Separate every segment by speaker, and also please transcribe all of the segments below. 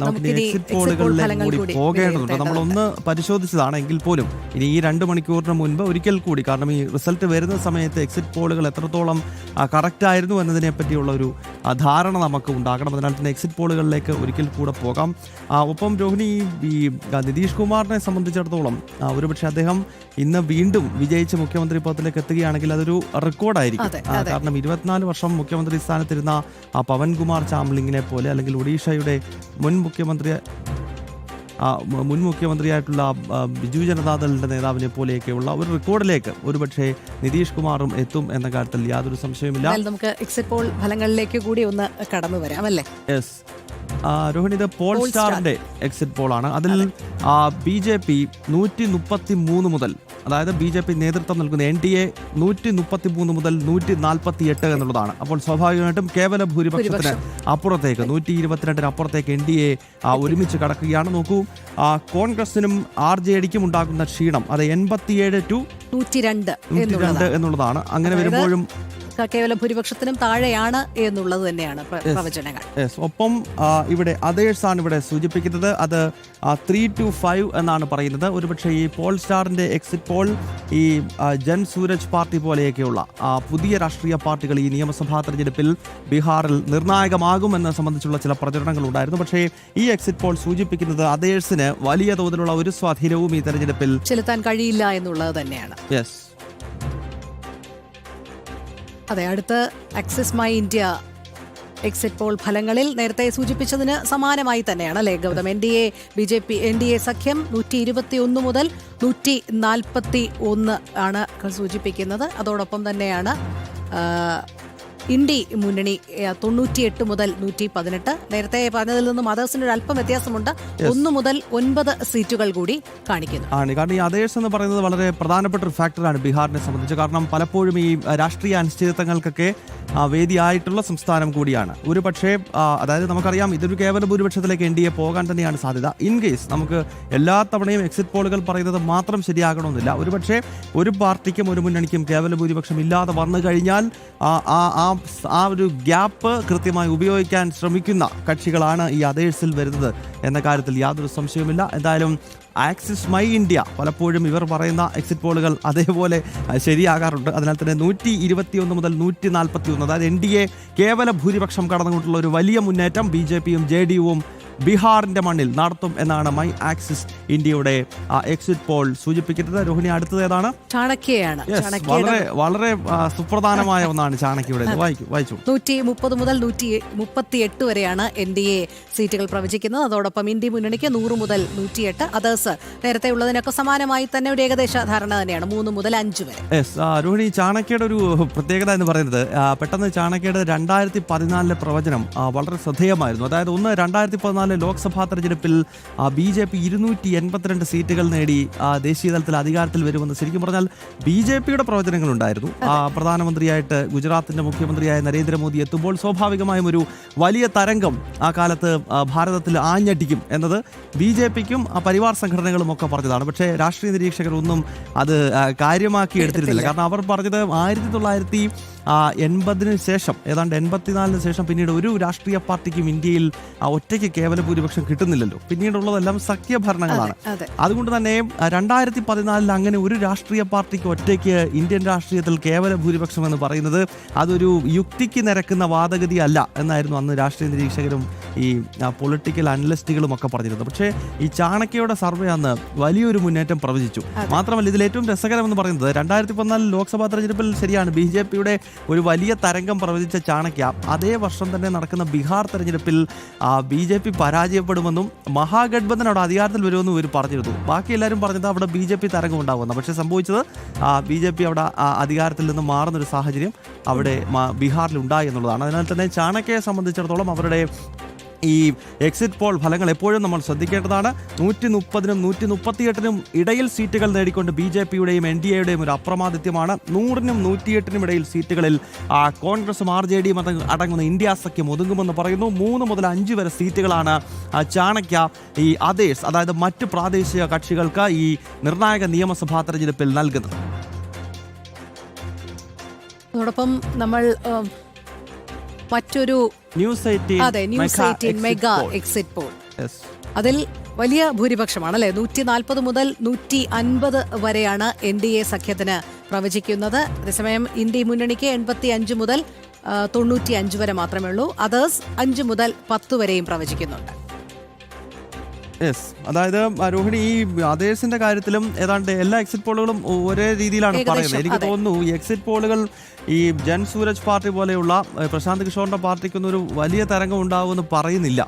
Speaker 1: നമുക്ക് എക്സിറ്റ് പോളുകളിലേക്ക് കൂടി പോകേണ്ടതുണ്ട്. നമ്മളൊന്ന് പരിശോധിച്ചതാണ് എങ്കിൽ പോലും ഇനി ഈ രണ്ട് മണിക്കൂറിന് മുൻപ് ഒരിക്കൽ കൂടി കാരണം ഈ റിസൾട്ട് വരുന്ന സമയത്ത് എക്സിറ്റ് പോളുകൾ എത്രത്തോളം കറക്റ്റ് ആയിരുന്നു എന്നതിനെ പറ്റിയുള്ള ഒരു ധാരണ നമുക്ക് ഉണ്ടാകണം. അതിനാൽ തന്നെ എക്സിറ്റ് പോളുകളിലേക്ക് ഒരിക്കൽ കൂടെ പോകാം. ഒപ്പം രോഹിണി ഈ- നിതീഷ് കുമാറിനെ സംബന്ധിച്ചിടത്തോളം ഒരുപക്ഷെ അദ്ദേഹം ഇന്ന് വീണ്ടും വിജയിച്ച് മുഖ്യമന്ത്രി പദത്തിലേക്ക് എത്തുകയാണെങ്കിൽ അതൊരു റെക്കോർഡായിരിക്കും കാരണം ഇരുപത്തിനാല് വർഷം മുഖ്യമന്ത്രി സ്ഥാനത്തിരുന്ന ആ പവൻകുമാർ ചാംലിങ്ങിനെ പോലെ അല്ലെങ്കിൽ ഒഡീഷയുടെ മുൻ മുഖ്യമന്ത്രി ആ, മുൻ മുഖ്യമന്ത്രിയായിട്ടുള്ള ബിജു ജനതാദളിന്റെ നേതാവിനെ പോലെയൊക്കെയുള്ള ഒരു റെക്കോർഡിലേക്ക് ഒരുപക്ഷെ നിതീഷ് കുമാറും എത്തും എന്ന കാര്യത്തിൽ യാതൊരു സംശയവുമില്ല.
Speaker 2: നമുക്ക് എക്സിറ്റ് പോൾ ഫലങ്ങളിലേക്ക് കൂടി ഒന്ന് കടന്നു വരാം അല്ലേ?
Speaker 1: യെസ് രോഹിണി ഇത് പോൾ സ്റ്റാറിന്റെ എക്സിറ്റ് പോൾ ആണ്. അതിൽ ബി ജെ പി നൂറ്റി മുപ്പത്തി മൂന്ന് മുതൽ അതായത് ബി ജെ പി നേതൃത്വം നൽകുന്ന എൻ ഡി എ നൂറ്റി മുപ്പത്തി മൂന്ന് മുതൽ നൂറ്റി നാൽപ്പത്തി എട്ട് എന്നുള്ളതാണ്. അപ്പോൾ സ്വാഭാവികമായിട്ടും കേവല ഭൂരിപക്ഷത്തിന് അപ്പുറത്തേക്ക് നൂറ്റി ഇരുപത്തിരണ്ടിന് അപ്പുറത്തേക്ക് എൻ ഡി എ ഒരുമിച്ച് കടക്കുകയാണ്. നോക്കൂ ആ, കോൺഗ്രസിനും ആർ ജെ ഡിക്കും ഉണ്ടാകുന്ന ക്ഷീണം അത് എൺപത്തിയേഴ് ടു
Speaker 2: നൂറ്റി രണ്ട്
Speaker 1: നൂറ്റി
Speaker 2: എന്നുള്ളത്
Speaker 1: രണ്ട് എന്നുള്ളതാണ്. അങ്ങനെ വരുമ്പോഴും
Speaker 2: കേവല ഭൂരിപക്ഷത്തിനും താഴെയാണ് എന്നുള്ളത് തന്നെയാണ് പ്രവചനങ്ങൾ.
Speaker 1: ഒപ്പം ഇവിടെ അതേഴ്സ് ആണ് ഇവിടെ സൂചിപ്പിക്കുന്നത്. അത് ത്രീ ടു ഫൈവ് എന്നാണ് പറയുന്നത്. ഒരുപക്ഷെ ഈ പോൾ സ്റ്റാറിന്റെ എക്സിറ്റ് പോൾ ഈ ജൻ സൂരജ് പാർട്ടി പോലെയൊക്കെയുള്ള പുതിയ രാഷ്ട്രീയ പാർട്ടികൾ ഈ നിയമസഭാ തെരഞ്ഞെടുപ്പിൽ ബീഹാറിൽ നിർണായകമാകുമെന്ന് സംബന്ധിച്ചുള്ള ചില പ്രചരണങ്ങൾ ഉണ്ടായിരുന്നു പക്ഷേ ഈ എക്സിറ്റ് പോൾ സൂചിപ്പിക്കുന്നത് അതേഴ്സിന് വലിയ തോതിലുള്ള ഒരു സ്വാധീനവും ഈ തെരഞ്ഞെടുപ്പിൽ
Speaker 2: ചെലുത്താൻ കഴിയില്ല എന്നുള്ളത് തന്നെയാണ്.
Speaker 1: യെസ്
Speaker 2: അതെ അടുത്ത് Axis My India exit poll ഫലങ്ങളിൽ നേരത്തെ സൂചിപ്പിച്ചതിന് സമാനമായി തന്നെയാണ് അല്ലേ Gautam? N D A B J P N D A സഖ്യം നൂറ്റി ഇരുപത്തി ഒന്ന് മുതൽ നൂറ്റി നാൽപ്പത്തി ഒന്ന് ആണ് സൂചിപ്പിക്കുന്നത്. അതോടൊപ്പം തന്നെയാണ് ഇന്ത്യ മുന്നണി തൊണ്ണൂറ്റിയെട്ട് മുതൽ നൂറ്റി പതിനെട്ട് നേരത്തെ പറഞ്ഞതിൽ നിന്ന് മദേഴ്സിന് ഒരു അല്പം വ്യത്യാസമുണ്ട്. ഒന്ന് മുതൽ ഒൻപത് സീറ്റുകൾ കൂടി കാണിക്കുന്നു.
Speaker 1: ആണ്. കാരണം ഈ അതേഴ്സ് എന്ന് പറയുന്നത് വളരെ പ്രധാനപ്പെട്ട ഒരു ഫാക്ടറാണ് ബീഹാറിനെ സംബന്ധിച്ച്. കാരണം പലപ്പോഴും ഈ രാഷ്ട്രീയ അനിശ്ചിതത്വങ്ങൾക്കൊക്കെ വേദിയായിട്ടുള്ള സംസ്ഥാനം കൂടിയാണ്. ഒരു പക്ഷേ അതായത് നമുക്കറിയാം ഇതൊരു കേവല ഭൂരിപക്ഷത്തിലേക്ക് എൻ ഡി എ പോകാൻ തന്നെയാണ് സാധ്യത. ഇൻ കേസ് നമുക്ക് എല്ലാ തവണയും എക്സിറ്റ് പോളുകൾ പറയുന്നത് മാത്രം ശരിയാകണമെന്നില്ല. ഒരു പക്ഷേ ഒരു പാർട്ടിക്കും ഒരു മുന്നണിക്കും കേവല ഭൂരിപക്ഷം ഇല്ലാതെ വന്നു കഴിഞ്ഞാൽ ആ ആ ആ ഒരു ഗ്യാപ്പ് കൃത്യമായി ഉപയോഗിക്കാൻ ശ്രമിക്കുന്ന കക്ഷികളാണ് ഈ അതേഴ്സിൽ വരുന്നത് എന്ന കാര്യത്തിൽ യാതൊരു സംശയവുമില്ല. എന്തായാലും ആക്സിസ് മൈ ഇന്ത്യ പലപ്പോഴും ഇവർ പറയുന്ന എക്സിറ്റ് പോളുകൾ അതേപോലെ ശരിയാകാറുണ്ട്. അതിനാൽ തന്നെ നൂറ്റി ഇരുപത്തിയൊന്ന് മുതൽ നൂറ്റി നാൽപ്പത്തി ഒന്ന് അതായത് എൻ ഡി എ കേവല ഭൂരിപക്ഷം കടന്നുകൊണ്ടുള്ള ഒരു വലിയ മുന്നേറ്റം ബി ജെ പിയും ജെ ഡി യുവും ബീഹാറിന്റെ മണ്ണിൽ നടത്തും എന്നാണ് മൈ ആക്സിസ് ഇന്ത്യയുടെ എക്സിറ്റ് പോൾ സൂചിപ്പിക്കുന്നത്. രോഹിണി അടുത്തത് ഏതാണ്?
Speaker 2: ചാണക്യയാണ്.
Speaker 1: വളരെ വളരെ സുപ്രധാനമായ ഒന്നാണ് ചാണക്യയുടെ വായിക്കൂ വായിച്ചു.
Speaker 2: നൂറ്റി മുപ്പത് മുതൽ നൂറ്റി മുപ്പത്തി എട്ട് വരെയാണ് എൻ ഡി എ സീറ്റുകൾ പ്രവചിക്കുന്നത്. അതോടൊപ്പം ഇന്ത്യ മുന്നണിക്ക് നൂറ് മുതൽ നൂറ്റിയെട്ട് അതേഴ്സ് നേരത്തെ ഉള്ളതിനൊക്കെ സമാനമായി തന്നെ ഒരു ഏകദേശ ധാരണ തന്നെയാണ്. മൂന്ന് മുതൽ അഞ്ച് വരെ.
Speaker 1: രോഹിണി ചാണക്യയുടെ ഒരു പ്രത്യേകത എന്ന് പറയുന്നത് പെട്ടെന്ന് ചാണക്യയുടെ രണ്ടായിരത്തി പതിനാലിലെ പ്രവചനം വളരെ ശ്രദ്ധേയമായിരുന്നു. അതായത് ഒന്ന് രണ്ടായിരത്തി പതിനാലിലെ ലോക്സഭാ തെരഞ്ഞെടുപ്പിൽ ബി ജെ പി ഇരുന്നൂറ്റി എൺപത്തിരണ്ട് സീറ്റുകൾ നേടി ദേശീയ തലത്തിൽ അധികാരത്തിൽ വരുമെന്ന് ശരിക്കും പറഞ്ഞാൽ ബി ജെ പിയുടെ പ്രവചനങ്ങളുണ്ടായിരുന്നു. ആ, പ്രധാനമന്ത്രിയായിട്ട് ഗുജറാത്തിന്റെ മുഖ്യമന്ത്രിയായ നരേന്ദ്രമോദി എത്തുമ്പോൾ സ്വാഭാവികമായും ഒരു വലിയ തരംഗം ആ കാലത്ത് ഭാരതത്തിൽ ആഞ്ഞടിക്കും എന്നത് ബി ജെ പിക്കും പരിവാർ സംഘടനകളും ഒക്കെ പറഞ്ഞതാണ്. പക്ഷേ രാഷ്ട്രീയ നിരീക്ഷകർ ഒന്നും അത് കാര്യമാക്കി എടുത്തിരുന്നില്ല. കാരണം അവർ പറഞ്ഞത് ആയിരത്തി തൊള്ളായിരത്തി എൺപതിന് ശേഷം ഏതാണ്ട് എൺപത്തിനാലിന് ശേഷം പിന്നീട് ഒരു രാഷ്ട്രീയ പാർട്ടിക്കും ഇന്ത്യയിൽ ഒറ്റയ്ക്ക് കേവല ഭൂരിപക്ഷം കിട്ടുന്നില്ലല്ലോ. പിന്നീടുള്ളതെല്ലാം സഖ്യഭരണങ്ങളാണ്.
Speaker 2: അതെ
Speaker 1: അതുകൊണ്ട് തന്നെ രണ്ടായിരത്തി പതിനാലിൽ അങ്ങനെ ഒരു രാഷ്ട്രീയ പാർട്ടിക്ക് ഒറ്റയ്ക്ക് ഇന്ത്യൻ രാഷ്ട്രീയത്തിൽ കേവല ഭൂരിപക്ഷം എന്ന് പറയുന്നത് അതൊരു യുക്തിക്ക് നിരക്കുന്ന വാദഗതി അല്ല എന്നായിരുന്നു അന്ന് രാഷ്ട്രീയ നിരീക്ഷകരും ഈ പൊളിറ്റിക്കൽ അനലിസ്റ്റുകളും ഒക്കെ പറഞ്ഞിരുന്നത്. പക്ഷേ ഈ ചാണക്യയുടെ സർവേ അന്ന് വലിയൊരു മുന്നേറ്റം പ്രവചിച്ചു. മാത്രമല്ല ഇതിൽ ഏറ്റവും രസകരമെന്ന് പറയുന്നത് രണ്ടായിരത്തി പതിനാലിൽ ലോക്സഭാ തെരഞ്ഞെടുപ്പിൽ ശരിയാണ് ബി ജെ പിയുടെ ഒരു വലിയ തരംഗം പ്രവചിച്ച ചാണക്യ അതേ വർഷം തന്നെ നടക്കുന്ന ബീഹാർ തെരഞ്ഞെടുപ്പിൽ ബി ജെ പി പരാജയപ്പെടുമെന്നും മഹാഗഡ്ബന്ധൻ അവിടെ അധികാരത്തിൽ വരുമെന്നും ഇവർ പറഞ്ഞിരുന്നു. ബാക്കി എല്ലാവരും പറഞ്ഞത് അവിടെ ബി ജെ പി തരംഗം ഉണ്ടാകുമെന്ന് പക്ഷേ സംഭവിച്ചത് ബി ജെ പി അവിടെ അധികാരത്തിൽ നിന്ന് മാറുന്നൊരു സാഹചര്യം അവിടെ ബീഹാറിൽ ഉണ്ടായി എന്നുള്ളതാണ്. അതിനാൽ തന്നെ ചാണക്യയെ സംബന്ധിച്ചിടത്തോളം അവരുടെ ഈ എക്സിറ്റ് പോൾ ഫലങ്ങൾ എപ്പോഴും നമ്മൾ ശ്രദ്ധിക്കേണ്ടതാണ്. നൂറ്റി മുപ്പതിനും നൂറ്റി മുപ്പത്തിയെട്ടിനും ഇടയിൽ സീറ്റുകൾ നേടിക്കൊണ്ട് ബി ജെ പിയുടെയും എൻ ഡി എയുടെയും ഒരു അപ്രമാദിത്യമാണ്. നൂറിനും നൂറ്റിയെട്ടിനും ഇടയിൽ സീറ്റുകളിൽ കോൺഗ്രസും ആർ ജെ ഡിയും അടങ്ങുന്ന ഇന്ത്യ സഖ്യം ഒതുങ്ങുമെന്ന് പറയുന്നു. മൂന്ന് മുതൽ അഞ്ച് വരെ സീറ്റുകളാണ് ചാണക്യ ഈ അതേഴ്സ് അതായത് മറ്റ് പ്രാദേശിക കക്ഷികൾക്ക് ഈ നിർണായക നിയമസഭാ തെരഞ്ഞെടുപ്പിൽ നൽകുന്നത്.
Speaker 2: അതോടൊപ്പം നമ്മൾ മറ്റൊരു
Speaker 1: ന്യൂസ്
Speaker 2: അതെ news eighteen mega exit poll അതിൽ വലിയ ഭൂരിപക്ഷമാണ് അല്ലെ? നൂറ്റി നാൽപ്പത് മുതൽ നൂറ്റി അൻപത് വരെയാണ് എൻ ഡി എ സഖ്യത്തിന് പ്രവചിക്കുന്നത്. അതേസമയം ഇന്ത്യ മുന്നണിക്ക് എൺപത്തി അഞ്ച് മുതൽ തൊണ്ണൂറ്റി അഞ്ച് വരെ മാത്രമേ ഉള്ളൂ. അതേഴ്സ് അഞ്ച് മുതൽ പത്ത് വരെയും പ്രവചിക്കുന്നുണ്ട്.
Speaker 1: യെസ് അതായത് രോഹിണി ഈ അതേഴ്സിന്റെ കാര്യത്തിലും ഏതാണ്ട് എല്ലാ എക്സിറ്റ് പോളുകളും ഒരേ രീതിയിലാണ് പറയുന്നത്. എനിക്ക് തോന്നുന്നു ഈ എക്സിറ്റ് പോളുകൾ ഈ ജൻ സൂരജ് പാർട്ടി പോലെയുള്ള പ്രശാന്ത് കിഷോറിന്റെ പാർട്ടിക്കൊന്നും ഒരു വലിയ തരംഗം ഉണ്ടാവുമെന്ന് പറയുന്നില്ല.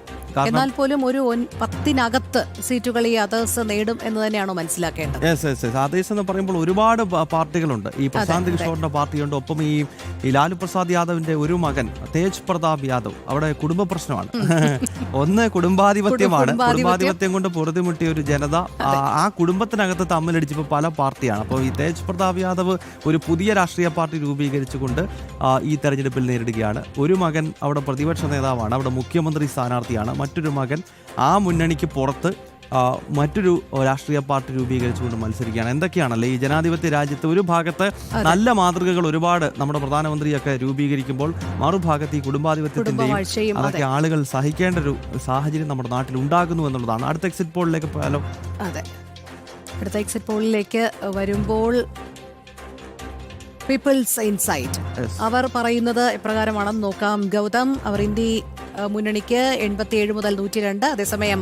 Speaker 2: എന്നാൽ പോലും ഒരു പത്തിനകത്ത് സീറ്റുകൾ ഈ അതേഴ്സ് നേടും എന്ന് തന്നെയാണോ മനസ്സിലാക്കേണ്ടത്?
Speaker 1: അതേഴ്സ് എന്ന് പറയുമ്പോൾ ഒരുപാട് പാർട്ടികളുണ്ട്. ഈ പ്രശാന്ത്. കിഷോറിന്റെ പാർട്ടിയുണ്ട്. ഒപ്പം ഈ ഈ ലാലു പ്രസാദ് യാദവിന്റെ ഒരു മകൻ തേജ് പ്രതാപ് യാദവ്. അവിടെ കുടുംബ പ്രശ്നമാണ്. ഒന്ന് കുടുംബാധിപത്യമാണ്.
Speaker 2: കുടുംബാധിപത്യം.
Speaker 1: കൊണ്ട് പൊറുതിമുട്ടിയ ഒരു ജനത ആ, കുടുംബത്തിനകത്ത് തമ്മിലടിച്ചപ്പോൾ പല പാർട്ടിയാണ്. അപ്പോൾ ഈ തേജ് പ്രതാപ് യാദവ് ഒരു പുതിയ രാഷ്ട്രീയ പാർട്ടി രൂപീകരിച്ചുകൊണ്ട് കൊണ്ട് ഈ തെരഞ്ഞെടുപ്പിൽ നേരിടുകയാണ്. ഒരു മകൻ അവിടെ പ്രതിപക്ഷ നേതാവാണ്. അവിടെ മുഖ്യമന്ത്രി സ്ഥാനാർത്ഥിയാണ്. മറ്റൊരു മകൻ ആ മുന്നണിക്ക് പുറത്ത് മറ്റൊരു രാഷ്ട്രീയ പാർട്ടി രൂപീകരിച്ചുകൊണ്ട് മത്സരിക്കുകയാണ്. എന്തൊക്കെയാണല്ലേ? ഈ ജനാധിപത്യ രാജ്യത്ത് ഒരു ഭാഗത്ത് നല്ല മാതൃകകൾ ഒരുപാട് നമ്മുടെ പ്രധാനമന്ത്രിയൊക്കെ രൂപീകരിക്കുമ്പോൾ മറുഭാഗത്ത് ഈ കുടുംബാധിപത്യത്തിന്റെയും അതൊക്കെ ആളുകൾ സഹിക്കേണ്ട ഒരു സാഹചര്യം നമ്മുടെ നാട്ടിൽ ഉണ്ടാകുന്നു എന്നുള്ളതാണ്. അടുത്ത എക്സിറ്റ് പോളിലേക്ക് പോയാലോ
Speaker 2: അതെ. അടുത്ത എക്സിറ്റ് പോളിലേക്ക് വരുമ്പോൾ പീപ്പിൾസ് ഇൻസൈറ്റ് അവർ പറയുന്നത് എപ്രകാരമാണെന്ന് നോക്കാം. ഗൗതം അവർ ഇന്ത്യ മുന്നണിക്ക് എൺപത്തിയേഴ് മുതൽ നൂറ്റി രണ്ട് അതേസമയം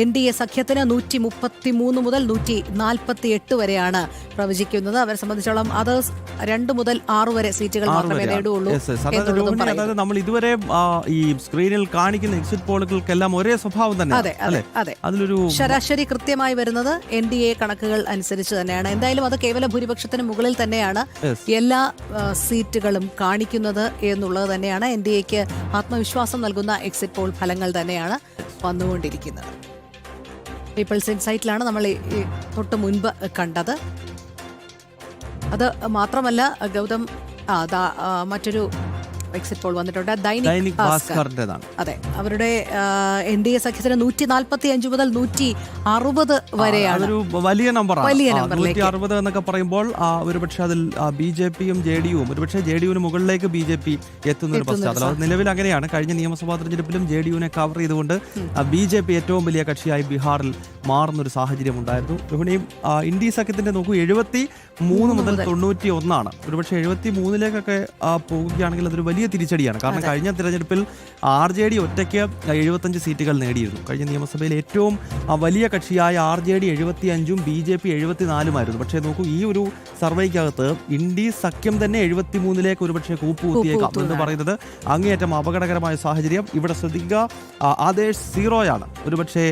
Speaker 2: എൻ ഡി എ സഖ്യത്തിന് നൂറ്റി മുപ്പത്തി മൂന്ന് മുതൽ നൂറ്റി നാൽപ്പത്തി എട്ട് വരെയാണ് പ്രവചിക്കുന്നത്. അവരെ സംബന്ധിച്ചോളം അതേഴ്സ് രണ്ട് മുതൽ ആറ് വരെ സീറ്റുകൾ മാത്രമേ. നേടുകയുള്ളൂ.
Speaker 1: അതായത് നമ്മൾ ഇതുവരെ ഈ സ്ക്രീനിൽ കാണിക്കുന്ന എക്സിറ്റ് പോളുകൾക്കെല്ലാം ഒരേ സ്വഭാവം തന്നെ
Speaker 2: അതെ അതെ അതെ.
Speaker 1: അതിലൊരു
Speaker 2: ശരാശരി കൃത്യമായി വരുന്നത് എൻ ഡി എ കണക്കുകൾ അനുസരിച്ച് തന്നെയാണ്. എന്തായാലും അത് കേവല ഭൂരിപക്ഷത്തിന് മുകളിൽ തന്നെയാണ് എല്ലാ സീറ്റുകളും കാണിക്കുന്നത് എന്നുള്ളത് തന്നെയാണ്. എൻ ഡി എക്ക് ആത്മവിശ്വാസം നൽകുന്ന എക്സിറ്റ് പോൾ ഫലങ്ങൾ തന്നെയാണ്. വന്നുകൊണ്ടിരിക്കുന്നത്. പീപ്പിൾസ് ഇൻസൈറ്റിലാണ് നമ്മൾ തൊട്ട് മുൻപ് കണ്ടത്. അത് മാത്രമല്ല ഗൗതം മറ്റൊരു എക്സിറ്റ് പോൾ വന്നിട്ടുണ്ട്. ദൈനിക്
Speaker 1: ഭാസ്കറിന്റേതാണ്
Speaker 2: അതെ. അവരുടെ എൻ ഡി എ സഖ്യത്തിന് നൂറ്റി നാൽപ്പത്തി അഞ്ച് മുതൽ നൂറ്റി അറുപത് വരെയാണ്.
Speaker 1: അതൊരു വലിയ നമ്പർ
Speaker 2: വലിയ.
Speaker 1: നൂറ്റി അറുപത് എന്നൊക്കെ പറയുമ്പോൾ ഒരുപക്ഷെ അതിൽ ബി ജെ പിയും ജെ ഡി യുവും ഒരുപക്ഷെ ജെ ഡി യുവിന് മുകളിലേക്ക് ബി ജെ പി എത്തുന്ന ഒരു പശ്ചാത്തലം അത് നിലവിൽ അങ്ങനെയാണ്. കഴിഞ്ഞ നിയമസഭാ തെരഞ്ഞെടുപ്പിലും ജെ ഡി യുവിനെ കവർ ചെയ്തുകൊണ്ട് ബി ജെ പി ഏറ്റവും വലിയ കക്ഷിയായി ബീഹാറിൽ മാറുന്ന ഒരു സാഹചര്യം ഉണ്ടായിരുന്നു. രോഹിണിയും ആ, ഇന്ത്യ സഖ്യത്തിന്റെ നോക്കൂ എഴുപത്തി മൂന്ന് മുതൽ തൊണ്ണൂറ്റി ഒന്നാണ് ഒരുപക്ഷെ എഴുപത്തി മൂന്നിലേക്കൊക്കെ പോവുകയാണെങ്കിൽ അതൊരു വലിയ തിരിച്ചടിയാണ്. കാരണം കഴിഞ്ഞ തിരഞ്ഞെടുപ്പിൽ ആർ ജെ ഡി ഒറ്റയ്ക്ക് എഴുപത്തഞ്ച് സീറ്റുകൾ നേടിയിരുന്നു. കഴിഞ്ഞ നിയമസഭയിൽ ഏറ്റവും വലിയ കക്ഷിയായ ആർ ജെ ഡി എഴുപത്തി അഞ്ചും ബി ജെ പി എഴുപത്തിനാലുമായിരുന്നു. പക്ഷേ നോക്കൂ ഈ ഒരു സർവേക്കകത്ത് ഇന്ത്യ സഖ്യം തന്നെ എഴുപത്തി മൂന്നിലേക്ക് ഒരുപക്ഷെ കൂപ്പുകുത്തിയേക്കാം എന്ന് പറയുന്നത് അങ്ങേയറ്റം അപകടകരമായ സാഹചര്യം. ഇവിടെ ശ്രദ്ധിക്കുക ആദേശ് സീറോയാണ് ഒരുപക്ഷെ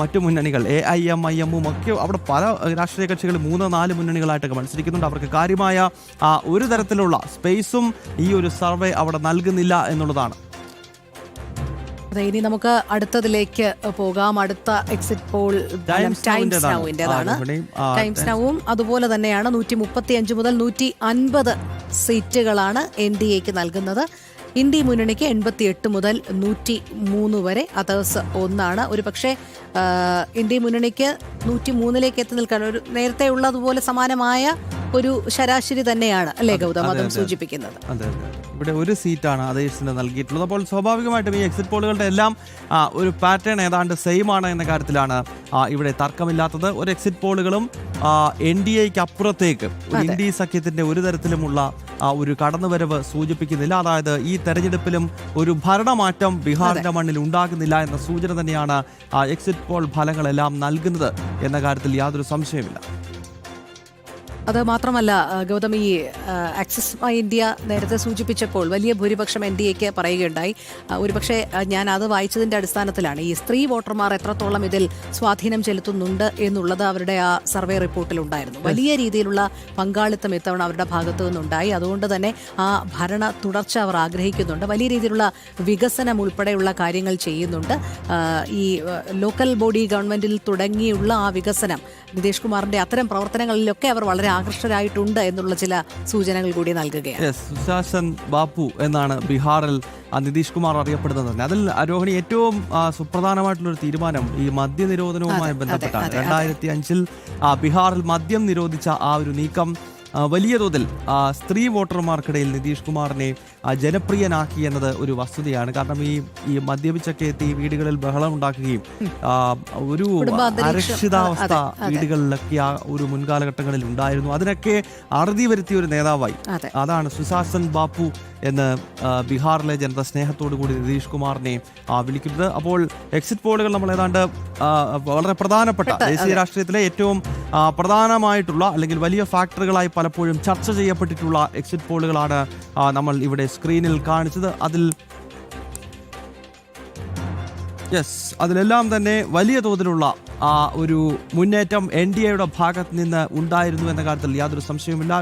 Speaker 1: മറ്റു മുന്നണികൾ എ ഐ എം ഐ എമ്മും ഒക്കെ അവിടെ പല രാഷ്ട്രീയ കക്ഷികൾ മൂന്ന് നാല് മുന്നണികളായിട്ടൊക്കെ മത്സരിക്കുന്നുണ്ട്. അവർക്ക് കാര്യമായ ഒരു തരത്തിലുള്ള സ്പേസും ഈ ഒരു സർവേ അവിടെ നൽകുന്നില്ല എന്നുള്ളതാണ്.
Speaker 2: അതെ ഇനി നമുക്ക് അടുത്തതിലേക്ക് പോകാം. അടുത്ത എക്സിറ്റ് പോൾ
Speaker 1: ടൈംസ് നൗവിന്റെതാണ്
Speaker 2: ടൈംസ് നൗവും അതുപോലെ തന്നെയാണ് നൂറ്റി മുപ്പത്തി അഞ്ച് മുതൽ നൂറ്റി അൻപത് സീറ്റുകളാണ് എൻ ഡി എക്ക് നൽകുന്നത്. ഇന്ത്യ മുന്നണിക്ക് എൺപത്തി എട്ട് മുതൽ നൂറ്റി മൂന്ന് വരെ അതേഴ്സ് ഒന്നാണ്. ഒരു പക്ഷേ ഇന്ത്യ മുന്നണിക്ക് നൂറ്റി മൂന്നിലേക്ക് എത്തി നിൽക്കാൻ ഒരു നേരത്തെ ഉള്ളതുപോലെ സമാനമായ ഒരു ശരാശരി തന്നെയാണ് അല്ലേ ഗൗതം? അതും സൂചിപ്പിക്കുന്നത്.
Speaker 1: ഇവിടെ ഒരു സീറ്റാണ് അതേഴ്സിന് നൽകിയിട്ടുള്ളത്. അപ്പോൾ സ്വാഭാവികമായിട്ടും ഈ എക്സിറ്റ് പോളുകളുടെ എല്ലാം ഒരു പാറ്റേൺ ഏതാണ്ട് സെയിം ആണ് എന്ന കാര്യത്തിലാണ് ഇവിടെ തർക്കമില്ലാത്തത്. ഒരു എക്സിറ്റ് പോളുകളും എൻ ഡി എക്ക് അപ്പുറത്തേക്ക് എൻ ഡി സഖ്യത്തിന്റെ ഒരു തരത്തിലുമുള്ള ആ, ഒരു കടന്നുവരവ് സൂചിപ്പിക്കുന്നില്ല. അതായത് ഈ തെരഞ്ഞെടുപ്പിലും ഒരു ഭരണമാറ്റം ബീഹാറിന്റെ മണ്ണിൽ ഉണ്ടാകുന്നില്ല എന്ന സൂചന തന്നെയാണ് ആ, എക്സിറ്റ് പോൾ ഫലങ്ങളെല്ലാം നൽകുന്നത് എന്ന കാര്യത്തിൽ യാതൊരു സംശയമില്ല
Speaker 2: അത് മാത്രമല്ല ഗൗതം ഈ ആക്സിസ് ഇന്ത്യ നേരത്തെ സൂചിപ്പിച്ചപ്പോൾ വലിയ ഭൂരിപക്ഷം എൻ ഡി എക്ക് പറയുകയുണ്ടായി. ഒരുപക്ഷെ ഞാൻ അത് വായിച്ചതിന്റെ അടിസ്ഥാനത്തിലാണ് ഈ സ്ത്രീ വോട്ടർമാർ എത്രത്തോളം ഇതിൽ സ്വാധീനം ചെലുത്തുന്നുണ്ട് എന്നുള്ളത് അവരുടെ ആ സർവേ റിപ്പോർട്ടിലുണ്ടായിരുന്നു. വലിയ രീതിയിലുള്ള പങ്കാളിത്തം ഇത്തവണ അവരുടെ ഭാഗത്തു നിന്നുണ്ടായി. അതുകൊണ്ട് തന്നെ ആ ഭരണ തുടർച്ച അവർ ആഗ്രഹിക്കുന്നുണ്ട്. വലിയ രീതിയിലുള്ള വികസനം ഉൾപ്പെടെയുള്ള കാര്യങ്ങൾ ചെയ്യുന്നുണ്ട്. ഈ ലോക്കൽ ബോഡി ഗവൺമെന്റിൽ തുടങ്ങിയുള്ള ആ വികസനം നിതീഷ് കുമാറിന്റെ അത്തരം പ്രവർത്തനങ്ങളിലൊക്കെ അവർ വളരെ ആകർഷകരായിട്ടുണ്ട് എന്നുള്ള ചില സൂചനകൾ കൂടി നൽകുകയാണ്.
Speaker 1: സുശാസൻ ബാപ്പു എന്നാണ് ബീഹാറിൽ നിതീഷ് കുമാർ അറിയപ്പെടുന്നത്. തന്നെ അതിൽ രോഹിണി ഏറ്റവും സുപ്രധാനമായിട്ടുള്ള ഒരു തീരുമാനം ഈ മദ്യ
Speaker 2: നിരോധനവുമായി
Speaker 1: ബന്ധപ്പെട്ടാണ്. രണ്ടായിരത്തി അഞ്ചിൽ ബീഹാറിൽ മദ്യം നിരോധിച്ച ആ ഒരു നീക്കം വലിയ തോതിൽ സ്ത്രീ വോട്ടർമാർക്കിടയിൽ നിതീഷ് കുമാറിനെ ജനപ്രിയനാക്കി എന്നത് ഒരു വസ്തുതയാണ്. കാരണം ഈ ഈ മദ്യപിച്ചൊക്കെ എത്തി വീടുകളിൽ ബഹളം ഉണ്ടാക്കുകയും ഒരു അരക്ഷിതാവസ്ഥ. വീടുകളിലൊക്കെ ആ ഒരു മുൻകാലഘട്ടങ്ങളിൽ ഉണ്ടായിരുന്നു. അതിനൊക്കെ അറുതി വരുത്തിയ ഒരു നേതാവായി. അതാണ് സുശാസൻ ബാപ്പു എന്ന് ബീഹാറിലെ ജനത സ്നേഹത്തോടു കൂടി നിതീഷ് കുമാറിനെ ആ, വിളിക്കുന്നത്. അപ്പോൾ എക്സിറ്റ് പോളുകൾ നമ്മൾ ഏതാണ്ട് വളരെ പ്രധാനപ്പെട്ട ദേശീയ രാഷ്ട്രീയത്തിലെ ഏറ്റവും പ്രധാനമായിട്ടുള്ള അല്ലെങ്കിൽ വലിയ ഫാക്ടറുകളായി പലപ്പോഴും ചർച്ച ചെയ്യപ്പെട്ടിട്ടുള്ള എക്സിറ്റ് പോളുകളാണ് നമ്മൾ ഇവിടെ സ്ക്രീനിൽ കാണിച്ചത് അതിൽ യെസ് അതിലെല്ലാം തന്നെ വലിയ തോതിലുള്ള ആ ഒരു മുന്നേറ്റം എൻ ഡി എയുടെ ഭാഗത്ത് നിന്ന് ഉണ്ടായിരുന്നു എന്ന കാര്യത്തിൽ യാതൊരു സംശയവുമില്ല.